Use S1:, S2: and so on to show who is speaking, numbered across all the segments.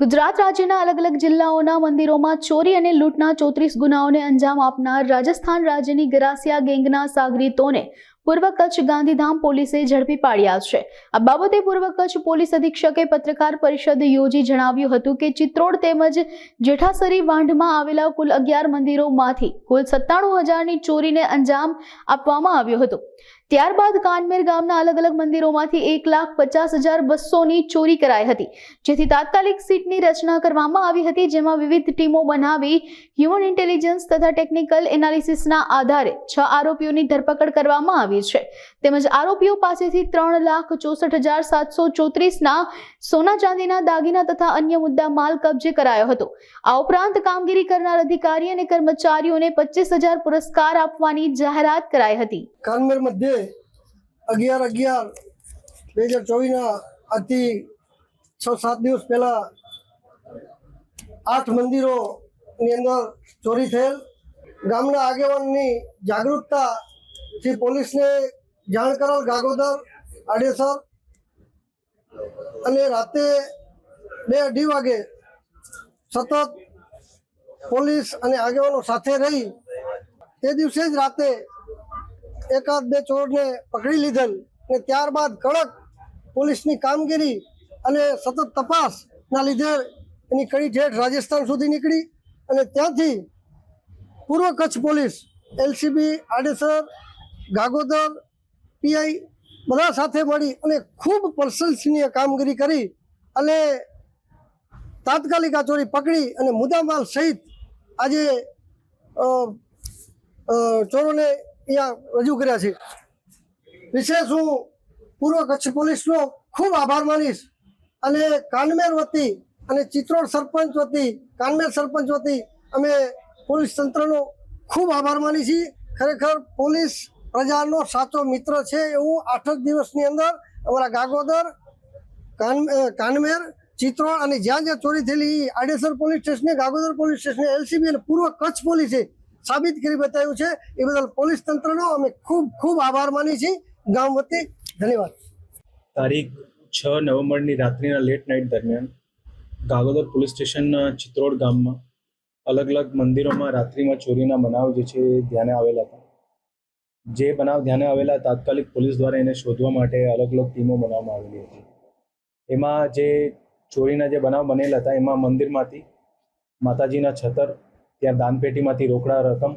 S1: ગુજરાત રાજ્યના અલગ અલગ જિલ્લાઓના મંદિરોમાં ચોરી અને લૂંટના ચોત્રીસ ગુનાઓને અંજામ આપનાર રાજસ્થાન રાજ્યની ગરાસિયા ગેંગના સાગરીતોને પૂર્વ કચ્છ ગાંધીધામ પોલીસે ઝડપી પાડ્યા છે. આ બાબતે પૂર્વ કચ્છ પોલીસ અધિક્ષકે પત્રકાર પરિષદ યોજી જણાવ્યું હતું કે ચિત્રોડ તેમજ જેઠાસરી વાંઢમાં આવેલા કુલ અગિયાર મંદિરોમાંથી કુલ સત્તાણું હજારની ચોરીને અંજામ આપવામાં આવ્યો હતો. ત્યારબાદ કાનમેર ગામના અલગ અલગ મંદિરોમાંથી એક લાખ પચાસ હજાર બસોની ચોરી કરાઈ હતી, જેથી તાત્કાલિક સીટની રચના કરવામાં આવી હતી, જેમાં વિવિધ ટીમો બનાવી હ્યુમન ઇન્ટેલિજન્સ તથા ટેકનિકલ એનાલિસિસના આધારે છ આરોપીઓની ધરપકડ કરવામાં આવી છે. તેમજ આરોપીઓ પાસેથી ત્રણ લાખ ચોસઠ હજાર સાતસો ચોત્રીસના સોના ચાંદીના દાગીના તથા અન્ય મુદ્દા માલ કબજે કરાયો હતો. આ ઉપરાંત કામગીરી કરનાર અધિકારી અને કર્મચારીઓને પચીસ હજાર પુરસ્કાર આપવાની જાહેરાત કરાઈ હતી.
S2: કાનમેર મધ્યે અગિયાર અગિયાર. બે હજાર ચોવીસના આજથી છ, સાત દિવસ પહેલા આઠ મંદિરોની અંદર ચોરી થયેલ. ગામના આગેવાનની જાગૃતતાથી પોલીસને જાણ કરેલ ગાગોદર, આડેસર અને રાતે બે અઢી વાગે સતત પોલીસ અને આગેવાનો સાથે રહી તે દિવસે જ રાતે એકાદ બે ચોરને પકડી લીધેલ અને ત્યારબાદ કડક પોલીસની કામગીરી અને સતત તપાસના લીધે એની કડી ઠેઠ રાજસ્થાન સુધી નીકળી અને ત્યાંથી પૂર્વ Kutch police, LCB, Adesar, Gagodar, PI બધા સાથે મળી અને ખૂબ પ્રશંસનીય કામગીરી કરી અને તાત્કાલિક આ ચોરી પકડી અને મુદ્દામાલ સહિત આજે ચોરોને અહીંયા રજૂ કર્યા છે. વિશેષ હું પૂર્વ કચ્છ પોલીસનો ખૂબ આભાર માનીશ અને કાનમેર વતી અને ચિત્રોડ સરપંચ વતી, કાનમેર સરપંચ વતી અમે પોલીસ તંત્રનો ખૂબ આભાર માની છીએ. ખરેખર પોલીસ પ્રજાનો સાચો મિત્ર છે એવું આઠ જ દિવસની અંદર અમારા ગાગોદર, કાન કાનમેર ચિત્રોડ અને જ્યાં જ્યાં ચોરી થયેલી આડેસર પોલીસ સ્ટેશને, ગાગોદર પોલીસ સ્ટેશને, એલસીબી અને પૂર્વ કચ્છ પોલીસે સાબિત કરી બતાવ્યું છે. એ બદલ પોલીસ તંત્રનો અમે ખૂબ ખૂબ આભાર માની છીએ. ગામ વતી ધન્યવાદ.
S3: તારીખ છ નવેમ્બરની રાત્રિના લેટ નાઇટ દરમિયાન ગાગોદર પોલીસ સ્ટેશનના ચિત્રોડ ગામમાં અલગ અલગ મંદિરોમાં રાત્રિમાં ચોરીના બનાવ જે છે એ ધ્યાને આવેલા હતા. જે બનાવ ધ્યાને આવેલા તાત્કાલિક પોલીસ દ્વારા એને શોધવા માટે અલગ અલગ ટીમો બનાવવામાં આવેલી હતી. એમાં જે ચોરીના જે બનાવ બનેલા હતા, એમાં મંદિરમાંથી માતાજીના છતર ત્યાં દાનપેટીમાંથી રોકડા રકમ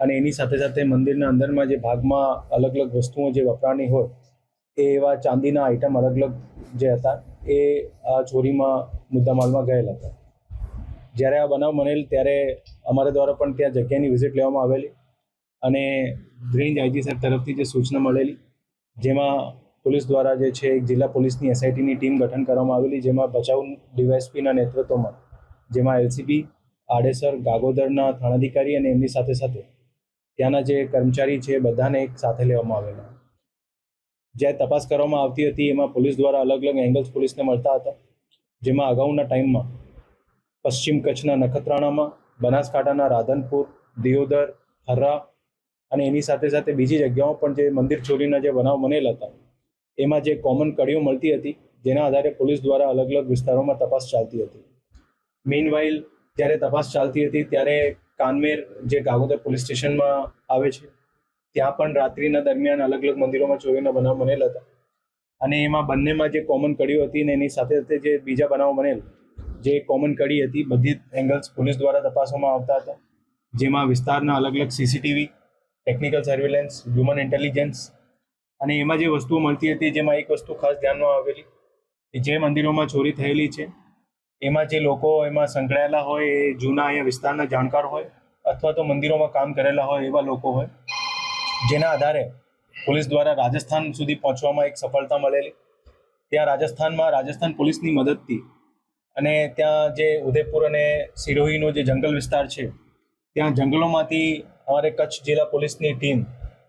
S3: અને એની સાથે સાથે મંદિરના અંદરમાં જે ભાગમાં અલગ અલગ વસ્તુઓ જે વપરાની હોય, એ એવા ચાંદીના આઇટમ અલગ અલગ જે હતા, એ આ ચોરીમાં મુદ્દામાલમાં ગયેલા હતા. જ્યારે આ બનાવ બનેલ ત્યારે અમારા દ્વારા પણ ત્યાં જગ્યાની વિઝિટ લેવામાં આવેલી અને રેન્જ આઈજી સાહેબ તરફથી જે સૂચના મળેલી, જેમાં પોલીસ દ્વારા જે છે એક જિલ્લા પોલીસની એસઆઈટીની ટીમ ગઠન કરવામાં આવેલી, જેમાં બચાવ ડીવાયસપીના નેતૃત્વમાં, જેમાં એલસીબી આડેસર ગાગોદરના થાણાધિકારી અને એમની સાથે સાથે ત્યાંના જે કર્મચારી છે બધાને એક સાથે લેવામાં આવેલા. જ્યારે તપાસ કરવામાં આવતી હતી, એમાં પોલીસ દ્વારા અલગ અલગ એંગલ્સ પોલીસને મળતા હતા. જેમાં અગાઉના ટાઈમમાં પશ્ચિમ કચ્છના નખત્રાણામાં, બનાસકાંઠાના રાધનપુર, દિયોદર, હર્રા અને એની સાથે સાથે બીજી જગ્યાઓ પણ જે મંદિર ચોરીના જે બનાવ બનેલા હતા, એમાં જે કોમન કડીઓ મળતી હતી, જેના આધારે પોલીસ દ્વારા અલગ અલગ વિસ્તારોમાં તપાસ ચાલતી હતી. મીન જ્યારે તપાસ ચાલતી હતી, ત્યારે કાનમેર જે ગાગોદર પોલીસ સ્ટેશનમાં આવે છે, ત્યાં પણ રાત્રિના દરમિયાન અલગ અલગ મંદિરોમાં ચોરીના બનાવ બનેલા હતા. અને એમાં બંનેમાં જે કોમન કડીઓ હતી ને એની સાથે સાથે જે બીજા બનાવો બનેલ, જે કોમન કડી હતી, બધી એંગલ્સ પોલીસ દ્વારા તપાસવામાં આવતા હતા. જેમાં વિસ્તારના અલગ અલગ CCTV technical surveillance human intelligence અને એમાં જે વસ્તુઓ મળતી હતી, જેમાં એક વસ્તુ ખાસ ધ્યાનમાં આવેલી જે મંદિરોમાં ચોરી થયેલી છે એમાં જે લોકો એમાં સંકળાયેલા હોય, એ જૂના અહીંયા વિસ્તારના જાણકાર હોય, અથવા તો મંદિરોમાં કામ કરેલા હોય, એવા લોકો હોય, જેના આધારે પોલીસ દ્વારા રાજસ્થાન સુધી પહોંચવામાં એક સફળતા મળેલી. ત્યાં રાજસ્થાનમાં રાજસ્થાન પોલીસની મદદથી અને ત્યાં જે ઉદયપુર અને સિરોહીનો જે જંગલ વિસ્તાર છે, ત્યાં જંગલોમાંથી અમારે કચ્છ જિલ્લા પોલીસની ટીમ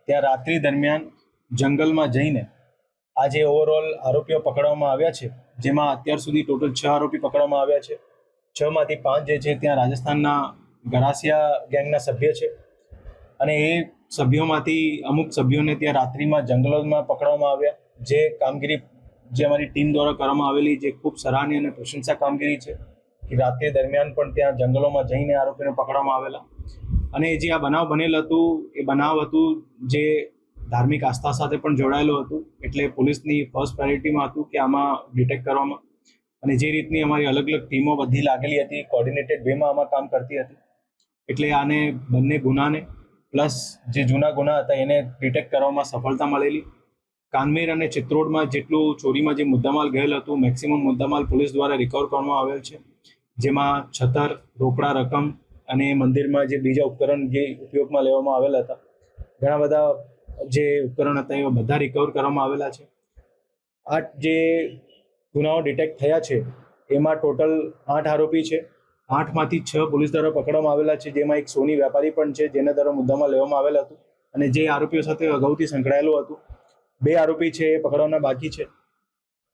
S3: ત્યાં રાત્રિ દરમિયાન જંગલમાં જઈને આજે ઓવરઓલ આરોપીઓ પકડવામાં આવ્યા છે. જેમાં અત્યાર સુધી ટોટલ છ આરોપી પકડવામાં આવ્યા છે. છ માંથી પાંચ જે છે ત્યાં રાજસ્થાનના ગરાસિયા ગેંગના સભ્ય છે. અને એ સભ્યોમાંથી અમુક સભ્યોને ત્યાં રાત્રિમાં જંગલોમાં પકડવામાં આવ્યા. જે કામગીરી, જે અમારી ટીમ દ્વારા કરવામાં આવેલી, જે ખૂબ સરાહનીય અને પ્રશંસા કામગીરી છે કે રાત્રિ દરમિયાન પણ ત્યાં જંગલોમાં જઈને આરોપીને પકડવામાં આવેલા. અને જે આ બનાવ બનેલ હતું, એ બનાવ હતું જે ધાર્મિક આસ્થા સાથે પણ જોડાયેલું હતું. એટલે પોલીસની ફર્સ્ટ પ્રાયોરિટીમાં હતું કે આમાં ડિટેક્ટ કરવામાં. અને જે રીતની અમારી અલગ અલગ ટીમો બધી લાગેલી હતી કોર્ડિનેટેડ વેમાં આમાં કામ કરતી હતી. એટલે આને બંને ગુનાને પ્લસ જે જૂના ગુના હતા, એને ડિટેક્ટ કરવામાં સફળતા મળેલી. કાનમેર અને ચિત્રોડમાં જેટલું ચોરીમાં જે મુદ્દામાલ ગયેલ હતું મેક્સિમમ મુદ્દામાલ પોલીસ દ્વારા રિકવર કરવામાં આવેલ છે. જેમાં છતર રોકડા રકમ અને મંદિરમાં જે બીજા ઉપકરણ જે ઉપયોગમાં લેવામાં આવેલા હતા. ઘણા બધા જે ઉપકરણ હતા, એવા બધા રિકવર કરવામાં આવેલા છે. આ જે ગુનાઓ ડિટેક્ટ થયા છે, એમાં ટોટલ આઠ આરોપી છે. આઠમાંથી છ પોલીસ દ્વારા પકડવામાં આવેલા છે, જેમાં એક સોની વેપારી પણ છે, જેના દ્વારા મુદ્દામાં લેવામાં આવેલ હતું. અને જે આરોપીઓ સાથે અગાઉથી સંકળાયેલું હતું. બે આરોપી છે, એ પકડવાના બાકી છે.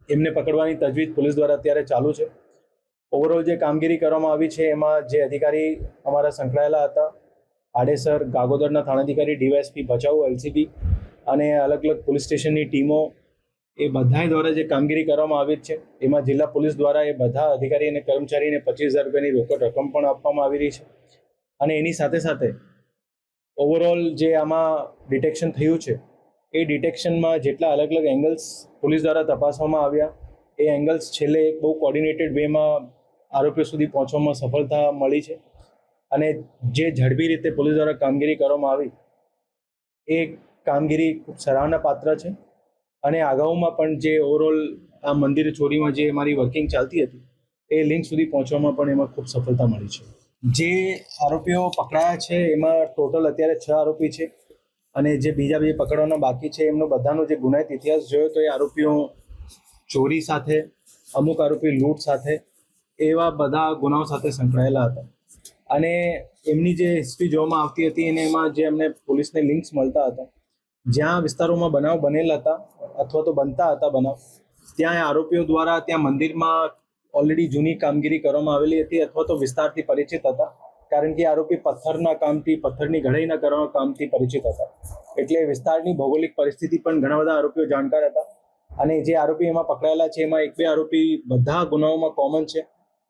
S3: એમને પકડવાની તજવીજ પોલીસ દ્વારા અત્યારે ચાલુ છે. ઓવરઓલ જે કામગીરી કરવામાં આવી છે, એમાં જે અધિકારી અમારા સંકળાયેલા હતા આડેસર ગાગોદરના થાણાધિકારી ડીવાયએસપી ભચાઉ, એલસીબી અને અલગ અલગ પોલીસ સ્ટેશનની ટીમો એ બધા દ્વારા જે કામગીરી કરવામાં આવી છે, એમાં જિલ્લા પોલીસ દ્વારા એ બધા અધિકારી અને કર્મચારીને પચીસ હજાર રૂપિયાની રોકડ રકમ પણ આપવામાં આવી રહી છે. અને એની સાથે સાથે ઓવરઓલ જે આમાં ડિટેક્શન થયું છે, એ ડિટેક્શનમાં જેટલા અલગ અલગ એંગલ્સ પોલીસ દ્વારા તપાસવામાં આવ્યા, એ એંગલ્સ છેલ્લે બહુ કોર્ડિનેટેડ વેમાં આરોપીઓ સુધી પહોંચવામાં સફળતા મળી છે. અને જે ઝડપી રીતે પોલીસ દ્વારા કામગીરી કરવામાં આવી, એ કામગીરી ખૂબ સરાહના પાત્ર છે. અને અગાઉમાં પણ જે ઓવરઓલ આ મંદિર ચોરીમાં જે મારી વર્કિંગ ચાલતી હતી, એ લિંક સુધી પહોંચવામાં પણ એમાં ખૂબ સફળતા મળી છે. જે આરોપીઓ પકડાયા છે, એમાં ટોટલ અત્યારે છ આરોપી છે. અને જે બીજા બે પકડવાના બાકી છે, એમનો બધાનો જે ગુનાહિત ઇતિહાસ જોયો, તો એ આરોપીઓ ચોરી સાથે, અમુક આરોપી લૂંટ સાથે, એવા બધા ગુનાઓ સાથે સંકળાયેલા હતા. અને એમની જે હિસ્ટ્રી જોવામાં આવતી હતી અને એમાં જે એમને પોલીસને લિંક્સ મળતા હતા, જ્યાં વિસ્તારોમાં બનાવ બનેલા હતા અથવા તો બનતા હતા બનાવ, ત્યાં આરોપીઓ દ્વારા ત્યાં મંદિરમાં ઓલરેડી જૂની કામગીરી કરવામાં આવેલી હતી અથવા તો વિસ્તારથી પરિચિત હતા, કારણ કે આરોપી પથ્થરના કામથી, પથ્થરની ઘડાઈના કરવા કામથી પરિચિત હતા. એટલે વિસ્તારની ભૌગોલિક પરિસ્થિતિ પણ ઘણા બધા આરોપીઓ જાણકાર હતા અને જે આરોપી એમાં પકડાયેલા છે, એમાં એક બે આરોપી બધા ગુનાઓમાં કોમન છે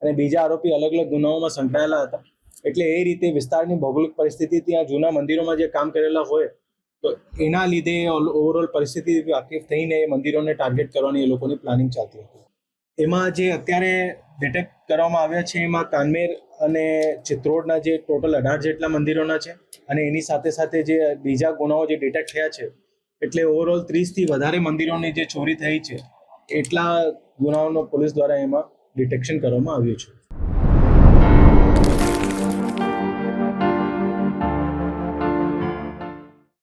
S3: અને બીજા આરોપી અલગ અલગ ગુનાઓમાં સંકળાયેલા હતા. એટલે એ રીતે વિસ્તારની ભૌગોલિક પરિસ્થિતિ ત્યાં જૂના મંદિરોમાં જે કામ કરેલા હોય, તો એના લીધે ઓવરઓલ પરિસ્થિતિ વાકેફ થઈને એ મંદિરોને ટાર્ગેટ કરવાની એ લોકોની પ્લાનિંગ ચાલતી હતી. એમાં જે અત્યારે ડિટેક્ટ કરવામાં આવ્યા છે, એમાં કાનમેર અને ચિત્રોડના જે ટોટલ અઢાર જેટલા મંદિરોના છે અને એની સાથે સાથે જે બીજા ગુનાઓ જે ડિટેક્ટ થયા છે, એટલે ઓવરઓલ ત્રીસથી વધારે મંદિરોની જે ચોરી થઈ છે, એટલા ગુનાઓનો પોલીસ દ્વારા એમાં ડિટેક્શન કરવામાં આવ્યું છે.